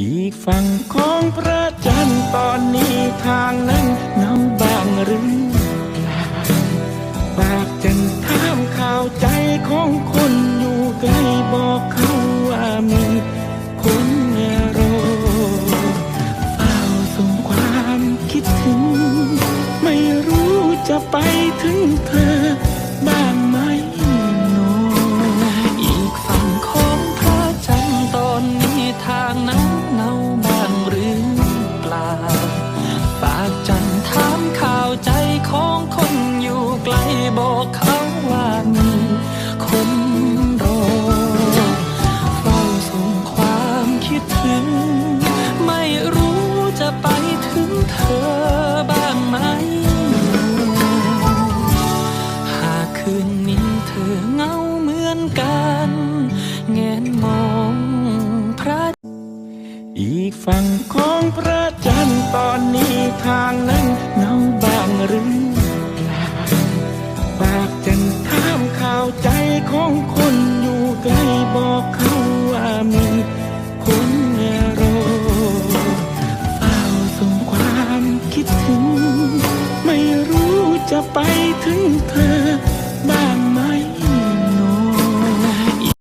อีกฝั่งของพระจันทร์ตอนนี้ทางนั้นเงาบางหรือเปล่าปากจันถามข่าวใจของคนอยู่ไกลบอกเขาว่ามีคนรอเฝ้าส่งความคิดถึง ไม่รู้จะไปถึงเธอบ้าง ธอเงาเหมือนกันแงนมองพระอีกฝั่งของพระจันทร์ตอนนี้ทางนั้นเงาบางหรือเปล่าปากจันถามข่าวใจของคนอยู่ไกลบอกเขาว่ามีคนรอเฝ้าส่งความคิดถึง ไม่รู้จะไปถึงเธอบ้า